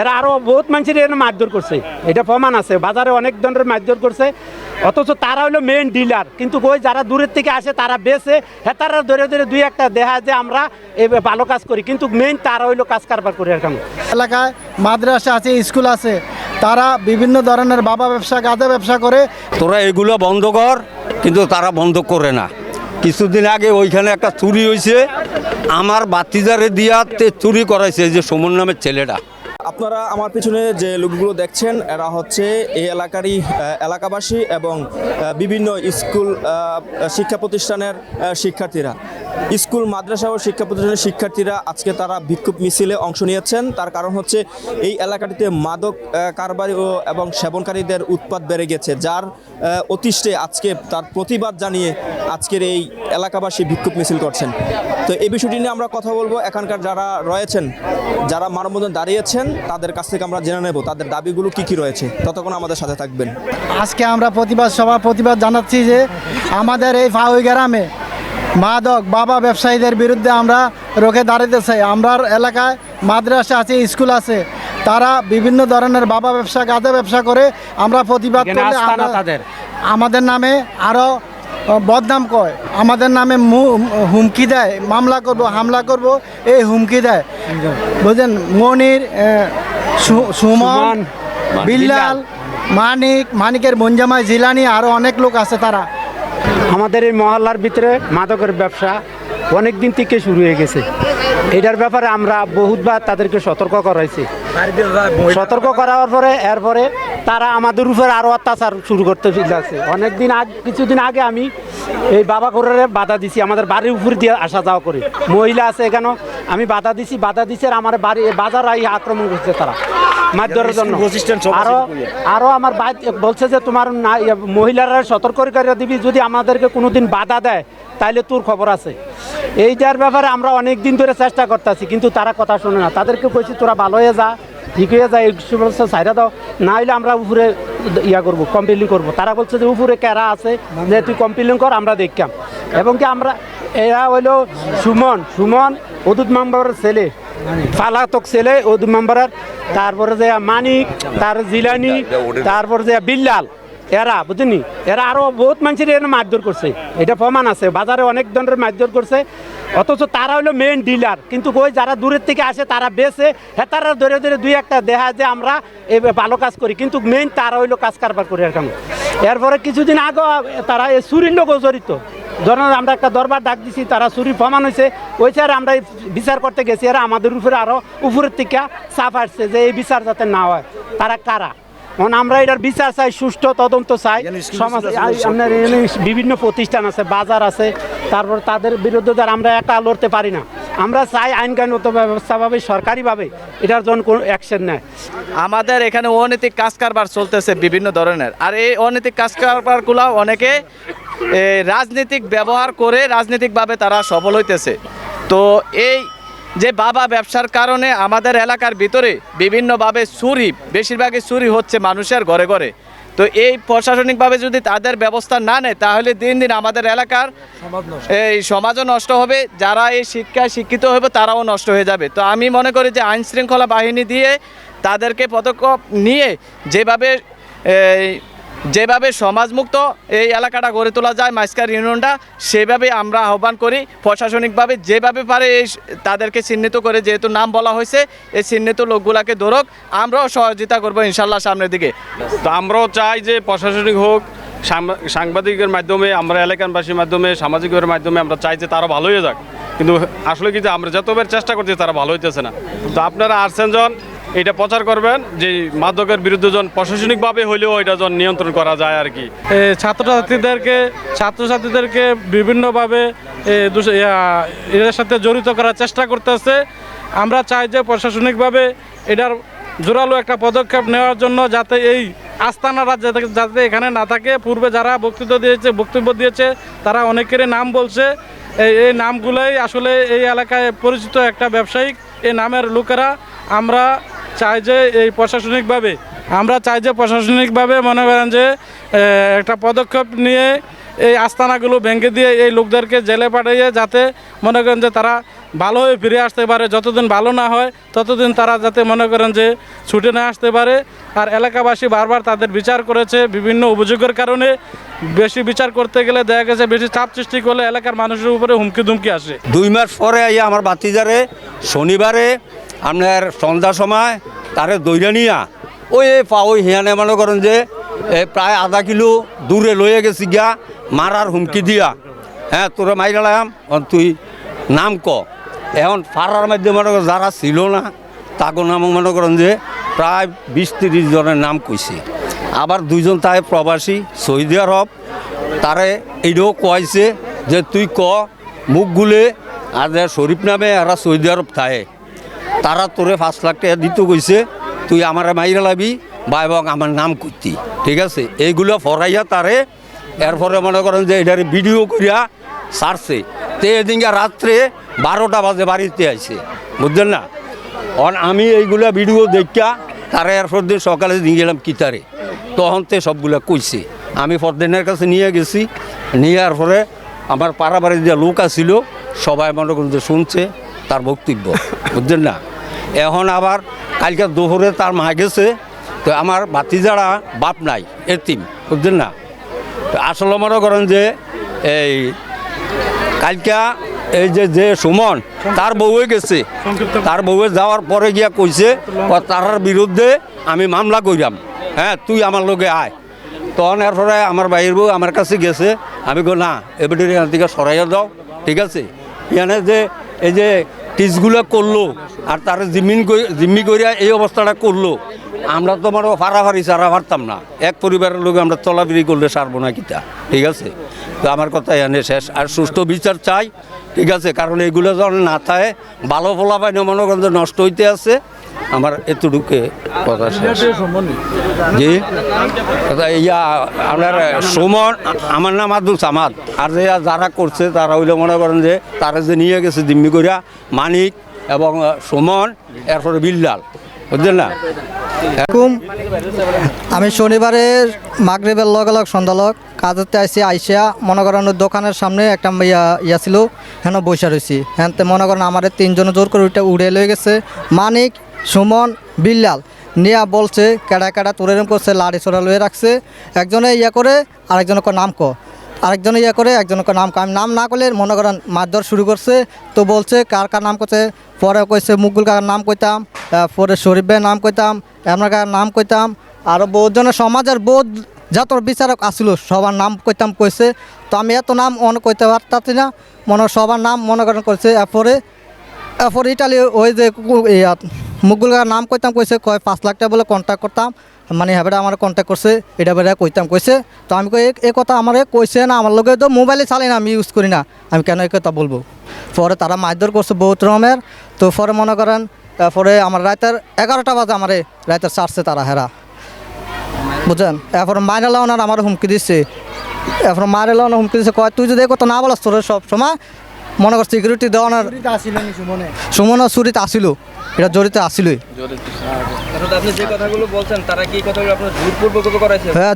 এরা আরও বহুত মানুষের এর মারধর করছে। এটা প্রমাণ আছে। বাজারে অনেক ধরনের মারধর করছে। অথচ তারা হলো মেইন ডিলার কিন্তু ওই যারা দূরের থেকে আসে তারা বেছে হ্যাঁ তারা ধরে ধরে দুই একটা দেখা যে আমরা এই ভালো কাজ করি। কিন্তু মেইন তারা হইল কাজ কারবার করে এখন এলাকায় মাদ্রাসা আছে স্কুল আছে। তারা বিভিন্ন ধরনের বাবা ব্যবসা গাঁদা ব্যবসা করে। তোরা এগুলো বন্ধ কর কিন্তু তারা বন্ধ করে না। কিছুদিন আগে ওইখানে একটা চুরি হয়েছে আমার বাতিজারে দিয়া তে চুরি করাইছে যে সমন নামের ছেলেটা। আপনারা আমার পিছনে যে লোকগুলো দেখছেন, এরা হচ্ছে এই এলাকারই এলাকাবাসী এবং বিভিন্ন স্কুল শিক্ষা প্রতিষ্ঠানের শিক্ষার্থীরা। স্কুল, মাদ্রাসা ও শিক্ষা প্রতিষ্ঠানের শিক্ষার্থীরা আজকে তারা বিক্ষোভ মিছিলে অংশ নিয়েছেন। তার কারণ হচ্ছে এই এলাকাটিতে মাদক কারবারি ও, এবং সেবনকারীদের উৎপাত বেড়ে গেছে, যার অতিষ্ঠে আজকে তার প্রতিবাদ জানিয়ে আজকের এই এলাকাবাসী বিক্ষোভ মিছিল করছেন। তো এই বিষয়টি নিয়ে আমরা কথা বলব। এখানকার যারা রয়েছেন, যারা মানববন্ধন দাঁড়িয়েছেন তাদের কাছ থেকে আমরা জেনে নেব তাদের দাবিগুলো কি কি রয়েছে। ততক্ষণ আমাদের সাথে থাকবেন। আজকে আমরা প্রতিবাদ সভা প্রতিবাদ জানাচ্ছি যে আমাদের এই ফাউই গ্রামে মাদক বাবা ব্যবসায়ীদের বিরুদ্ধে আমরা রোখে দাঁড়াতে চাই। আমরা এলাকায় মাদ্রাসা আছে স্কুল আছে তারা বিভিন্ন ধরনের বাবা ব্যবসা গাঁদা ব্যবসা করে আমরা প্রতিবাদ করলে আমরা- তাদের। আমাদের নামে আরও বদনাম কয়। আমাদের নামে হুমকি দেয় মামলা করব হামলা করব এই হুমকি দেয়। বুঝলেন? মনির সুমন সুমন, বিল্লাল মানিক মানিকের বঞ্জামাই জিলানি আরও অনেক লোক আছে তারা। আমাদের এই মহল্লার ভিতরে মাদকের ব্যবসা অনেক দিন থেকে শুরু হয়ে গেছে। এটার ব্যাপারে আমরা বহুতবার তাদেরকে সতর্ক করাইছি। সতর্ক করার পরে, এরপরে তারা আমাদের উপরে আরও অত্যাচার শুরু করতে লাগছে অনেক দিন আগ কিছুদিন আগে আমি এই বাবা করে বাধা দিছি আমাদের বাড়ির উপর দিয়ে আসা যাওয়া করে। মহিলা আছে এখানে আমি বাধা দিছি বাধা দিছি আর আমার বাড়ি বাজার আই আক্রমণ করছে তারা। মারধরের জন্য। আরও আরও আমার ভাই বলছে যে তোমার না ইয়ে, মহিলারা সতর্ক করে দিবি যদি আমাদেরকে কোনোদিন বাধা দেয় তাইলে তোর খবর আছে। এইটার ব্যাপারে আমরা অনেক দিন ধরে চেষ্টা করতেছি কিন্তু তারা কথা শোনে না। তাদেরকে কইছি তোরা ভালো হয়ে যা ঠিক হয়ে যায়, এই বলছে সাইডা দাও। না হলে আমরা উপরে ইয়া করব কমপ্লেন করব। তারা বলছে যে উপরে ক্যারা আছে, যে তুই কমপ্লেন কর, আমরা দেখতাম। এবং কি আমরা, এরা হইল সুমন সুমন, অদুত মাম্বারের ছেলে, ফালাতক ছেলে, অদুত মাম্বারের। তারপরে যে মানিক, তার জিলানি, তারপরে যে বিল্লাল। এরা, বুঝলি? এরা আরও বহুত মানুষের এর মারধর করছে। এটা প্রমাণ আছে। বাজারে অনেক ধরনের মারধর করছে। অথচ তারা হলো মেইন ডিলার কিন্তু ওই যারা দূরের থেকে আসে, তারা বেছে হ্যাঁ তারা ধরে ধরে দুই একটা দেখা যে আমরা এই ভালো কাজ করি। কিন্তু মেইন তারা হইল কাজ কারবার করে এখন এরপরে কিছুদিন আগে তারা এই চুরির লোকও জড়িত। ধরেন আমরা একটা দরবার ডাক দিছি, তারা চুরি প্রমাণ হয়েছে ওই স্যার, আমরা বিচার করতে গেছি। আর আমাদের উপরে আরও উপরের থেকে চাপ আসছে যে এই বিচার যাতে না হয়। তারা কারা? এখন আমরা এটার বিচার চাই সুষ্ঠু তদন্ত চাই। সমাজ আপনার বিভিন্ন প্রতিষ্ঠান আছে বাজার আছে তারপর তাদের বিরুদ্ধে যারা আমরা একা লড়তে পারি না। আমরা চাই আইনগত ব্যবস্থাভাবে সরকারিভাবে এটার জন্য কোনো অ্যাকশন নেয়। আমাদের এখানে অনৈতিক কাজ কারবার চলতেছে বিভিন্ন ধরনের। আর এই অনৈতিক কাজ কারবারগুলো অনেকে রাজনীতিক ব্যবহার করে রাজনৈতিকভাবে তারা সফল হইতেছে। তো এই যে বাবা ব্যবসার কারণে আমাদের এলাকার ভিতরে বিভিন্নভাবে চুরি বেশিরভাগই চুরি হচ্ছে মানুষের ঘরে ঘরে। তো এই প্রশাসনিকভাবে যদি তাদের ব্যবস্থা না নেয় তাহলে দিন দিন আমাদের এলাকার এই সমাজও নষ্ট হবে যারা এই শিক্ষায় শিক্ষিত হবে তারাও নষ্ট হয়ে যাবে। তো আমি মনে করি যে আইনশৃঙ্খলা বাহিনী দিয়ে তাদেরকে পদক্ষেপ নিয়ে যেভাবে যেভাবে সমাজমুক্ত এই এলাকাটা গড়ে তোলা যায়, মাইস্কার ইউনিয়নটা, সেভাবে আমরা আহ্বান করি প্রশাসনিকভাবে। যেভাবে পারে এই তাদেরকে চিহ্নিত করে, যেহেতু নাম বলা হয়েছে, এই চিহ্নিত লোকগুলাকে ধরক, আমরাও সহযোগিতা করব ইনশাল্লাহ সামনের দিকে। তো আমরাও চাই যে প্রশাসনিক হোক সাংবাদিকের মাধ্যমে, আমরা এলাকানবাসীর মাধ্যমে সামাজিকের মাধ্যমে, আমরা চাই যে তারা ভালো হয়ে যাক। কিন্তু আসলে কি যে আমরা যতবার চেষ্টা করছি তারা ভালো হইতেছে না। তো আপনারা আসছেন জন এটা প্রচার করবেন, যে মাদকের বিরুদ্ধে জন প্রশাসনিকভাবে হলেও এটা জন নিয়ন্ত্রণ করা যায় আর কি। ছাত্রছাত্রীদেরকে ছাত্রছাত্রীদেরকে বিভিন্নভাবে এদের সাথে জড়িত করার চেষ্টা করতেছে। আমরা চাই যে প্রশাসনিকভাবে এটার জোরালো একটা পদক্ষেপ নেওয়ার জন্য যাতে এই আস্তানারা যাতে যাতে এখানে না থাকে। পূর্বে যারা বক্তৃতা দিয়েছে, বক্তব্য দিয়েছে, তারা অনেকেরই নাম বলছে। এই এই নামগুলোই আসলে এই এলাকায় পরিচিত একটা ব্যবসায়িক, এই নামের লোকেরা আমরা চাই যে এই প্রশাসনিকভাবে, আমরা চাই যে প্রশাসনিকভাবে মনে করেন যে একটা পদক্ষেপ নিয়ে এই আস্তানাগুলো ভেঙে দিয়ে এই লোকদেরকে জেলে পাঠিয়ে যাতে মনে করেন যে তারা ভালো হয়ে ফিরে আসতে পারে, যতদিন ভালো না হয়, ততদিন তারা যাতে মনে করেন যে ছুটে না আসতে পারে। আর এলাকাবাসী বারবার তাদের বিচার করেছে বিভিন্ন অভিযোগের কারণে। বেশি বিচার করতে গেলে দেখা গেছে বেশি চাপ সৃষ্টি করলে এলাকার মানুষের উপরে হুমকি ধুমকি আসে। দুই মাস পরে আইয়া আমার বাতিজারে শনিবারে আপনার সন্ধ্যা সময় তারে দৈরানিয়া দৈরা নিয়া ওই হিয়ানে মনে করেন যে প্রায় আধা কিলো দূরে লয়ে গেছি গিয়া, মারার হুমকি দিয়া। হ্যাঁ তোরে মাইরালাম তুই নাম ক। এখন পাড়ার মধ্যে মনে করেন যারা ছিল না তাকে নাম মনে করেন যে প্রায় বিশ তিরিশ জনের নাম কইছে। আবার দুইজন তাই প্রবাসী সৌদি আরব তারে এইটাও কয়েছে যে তুই ক, মুখ গুলে আর যে শরীফ নামে এরা সৌদি আরব থাকে তারা তোরে পাঁচ লাখ টাকা দিতে কইছে, তুই আমার মাইরা লাবি বা এবং আমার নাম করতি ঠিক আছে? এইগুলো ফরাইয়া তারে এরপরে মনে করেন যে এটারে ভিডিও করিয়া সারছে। তে এদিনকে রাত্রে বারোটা বাজে বাড়িতে আইছে বুঝলেন না? অন আমি এইগুলা ভিডিও দেখা তারে এরপর দিন সকালে নিয়ে গেলাম কিতারে। তখন তে সবগুলা কইছে। আমি ফরদিনের কাছে নিয়ে গেছি নিয়ে পরে আমার পাড়াবাড়ির যে লোক আছিল সবাই মনে করেন যে শুনছে তার বক্তব্য বুঝলেন না? এখন আবার কালকে দুপুরে তার মা গেছে তো আমার বাতি ভাতিজারা বাপ নাই এতিম বুঝলেন না? আসলে মনে করেন যে এই কালকা এই যে যে সুমন, তার বউয়ে গেছে। তার বউয়ে যাওয়ার পরে গিয়া কইছে তার বিরুদ্ধে আমি মামলা কইরাম। হ্যাঁ তুই আমার লোকে আয়। তখন এরপরে আমার বাইর বউ আমার কাছে গেছে, আমি গো না এবারে এখান থেকে সরাইয়া দাও, ঠিক আছে? এখানে যে, এই যে টিসগুলো করল আর তার কই- জিম্মি করিয়া এই অবস্থাটা করল, আমরা তো মানে ফাড়াফাড়ি সারা পারতাম না। এক পরিবারের লোক আমরা চলাফিরি করলে সারবো না কিতা, ঠিক আছে? তো আমার কথা এনে শেষ। আর সুস্থ বিচার চাই ঠিক আছে কারণ এগুলো যখন না থাকে ভালো ফলা পাই না মনে করেন যে নষ্ট হইতে আছে। আমার এতটুকু কথা শেষ। জি। কথা ইয়া আপনার সুমন আমার নাম আব্দুল সামাদ। আর যে যারা করছে তারা হইলে মনে করেন যে তারা যে নিয়ে গেছে জিম্মি করিয়া মানিক এবং সুমন এরপরে বিল্লাল। আমি শনিবারে মাগরিবের লগে লগ সন্ধ্যালগ কাজতে আইসি আইসিয়া মনে করেন দোকানের সামনে একটা ইয়া ইয়া ছিল, হেন বৈশা রয়েছি হ্যাঁ মনে করেন আমার তিনজন জোর করে ওইটা উড়ে লয়ে গেছে। মানিক, সুমন, বিল্লাল নিয়া বলছে, কেডা কেডা তোর করছে, লাড়ি চড়া লয়ে রাখছে। একজনে ইয়া করে আরেকজনকে নাম ক আরেকজনে ইয়ে করে একজনকে নাম নাম না করলে মনে করেন মারধর শুরু করছে। তো বলছে, কার কার নাম করছে? পরে কইছে, মুকুল কাকার নাম কইতাম পরে শরীফ ভাইয়ের নাম কইতাম, এমনা কাকার নাম কইতাম। আরও বহুত জনের সমাজের বহুত যত বিচারক আসলো, সবার নাম কইতাম কইছে। তো আমি এত নাম মনে কইতে পারতাছি না। মনে সবার নাম মনে করেন করছে এরপরে এরপরে ইটালি ওই যে মুকুল কাকার নাম কইতাম কইছে, কয়, পাঁচ লাখ টাকা বলে কন্ট্যাক্ট করতাম। মানে হেবেটা আমার কন্ট্যাক্ট করছে এটা বেড়া কইতাম কইছে তো আমি কই এ- এ কথা আমার কইছে না আমার লগে তো মোবাইলে চালাই না আমি ইউজ করি না। আমি কেন এই কথা বলব? পরে তারা মারধর করছে বহুত রকমের তো পরে মনে করেন তারপরে আমার রাতের এগারোটা বাজে আমার রাতের ছাড়ছে তারা হেরা। বুঝছেন? এরপরে মায়ের লাউনার আমার হুমকি দিচ্ছে এরপর মায়ের লাউনার হুমকি দিচ্ছে কয় তুই যদি এই কথা না বলাস তোর সব সময় মনে কর সিকিউরিটি দেওয়ানোর সুমনে? চুরিতে আসিল। এটা জড়িত আসিলই। আপনি যে কথাগুলো বলছেন তারা কি কথাগুলো আপনার জোরপূর্বক করাইছে? হ্যাঁ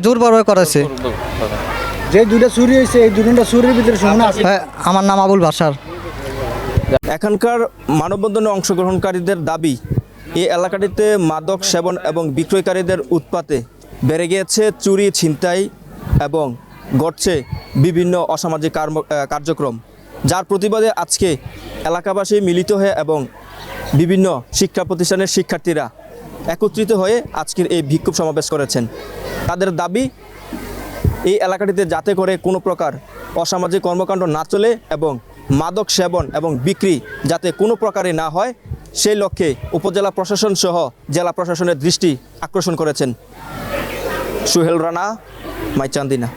যে দুইটা চুরি হয়েছে এই দুটা চুরির ভিতরে সুমন আছে। হ্যাঁ আমার নাম আবুল বাসার। এখানকার মানববন্ধনে অংশগ্রহণকারীদের দাবি এই এলাকাটিতে মাদক সেবন এবং বিক্রয়কারীদের উৎপাতে বেড়ে গিয়েছে চুরি ছিনতাই এবং ঘটছে বিভিন্ন অসামাজিক কার্যক্রম। যার প্রতিবাদে আজকে এলাকাবাসী মিলিত হয়ে এবং বিভিন্ন শিক্ষা প্রতিষ্ঠানের শিক্ষার্থীরা একত্রিত হয়ে আজকের এই বিক্ষোভ সমাবেশ করেছেন। তাদের দাবি, এই এলাকাটিতে যাতে করে কোনো প্রকার অসামাজিক কর্মকাণ্ড না চলে এবং মাদক সেবন এবং বিক্রি যাতে কোনো প্রকারে না হয়, সেই লক্ষ্যে উপজেলা প্রশাসন সহ জেলা প্রশাসনের দৃষ্টি আকর্ষণ করেছেন। সুহেল রানা, মাইচান্দিনা।